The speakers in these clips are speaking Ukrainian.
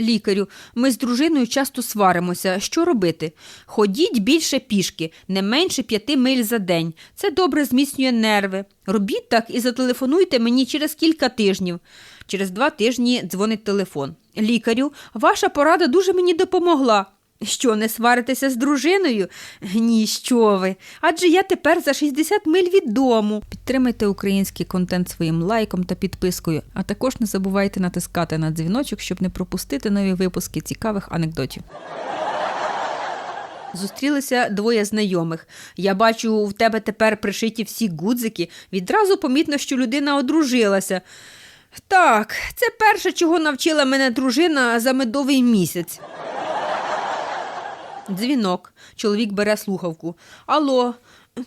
Лікарю, ми з дружиною часто сваримося. Що робити? Ходіть більше пішки, не менше п'яти миль за день. Це добре зміцнює нерви. Робіть так і зателефонуйте мені через кілька тижнів. Через два тижні дзвонить телефон. Лікарю, ваша порада дуже мені допомогла. Що, не сваритеся з дружиною? Ні, що ви. Адже я тепер за 60 миль від дому. Підтримайте український контент своїм лайком та підпискою, а також не забувайте натискати на дзвіночок, щоб не пропустити нові випуски цікавих анекдотів. Зустрілися двоє знайомих. Я бачу, в тебе тепер пришиті всі гудзики. Відразу помітно, що людина одружилася. Так, це перше, чого навчила мене дружина за медовий місяць. Дзвінок. Чоловік бере слухавку. Алло,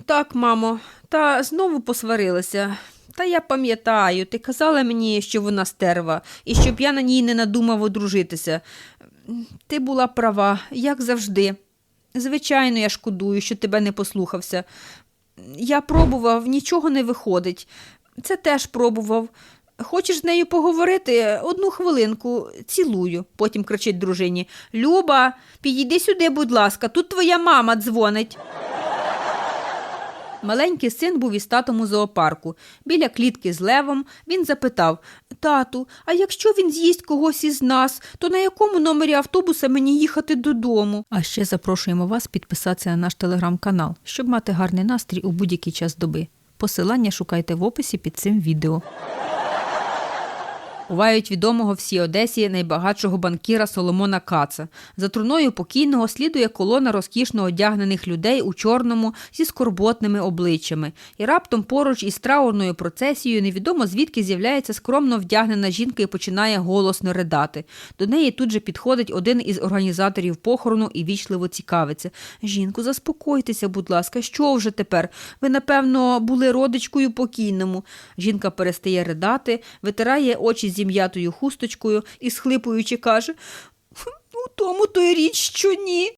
так, мамо, та знову посварилися. Та я пам'ятаю, ти казала мені, що вона стерва, і щоб я на ній не надумав одружитися. Ти була права, як завжди. Звичайно, я шкодую, що тебе не послухався. Я пробував, нічого не виходить. Це теж пробував. Хочеш з нею поговорити? Одну хвилинку, цілую, потім кричить дружині. Люба, підійди сюди, будь ласка, тут твоя мама дзвонить. Маленький син був із татом у зоопарку. Біля клітки з левом він запитав Тату, а якщо він з'їсть когось із нас, то на якому номері автобуса мені їхати додому? А ще запрошуємо вас підписатися на наш телеграм-канал, щоб мати гарний настрій у будь-який час доби. Посилання шукайте в описі під цим відео.Увають відомого всій Одесі найбагатшого банкіра Соломона Каца. За труною покійного слідує колона розкішно одягнених людей у чорному зі скорботними обличчями. І раптом поруч із траурною процесією невідомо звідки з'являється скромно вдягнена жінка і починає голосно ридати. До неї тут же підходить один із організаторів похорону і вічливо цікавиться. Жінку, заспокойтеся, будь ласка, що вже тепер? Ви, напевно, були родичкою покійному. Жінка перестає ридати, витирає очі зім'ятою хусточкою і, схлипуючи, каже: у тому то річ, що ні.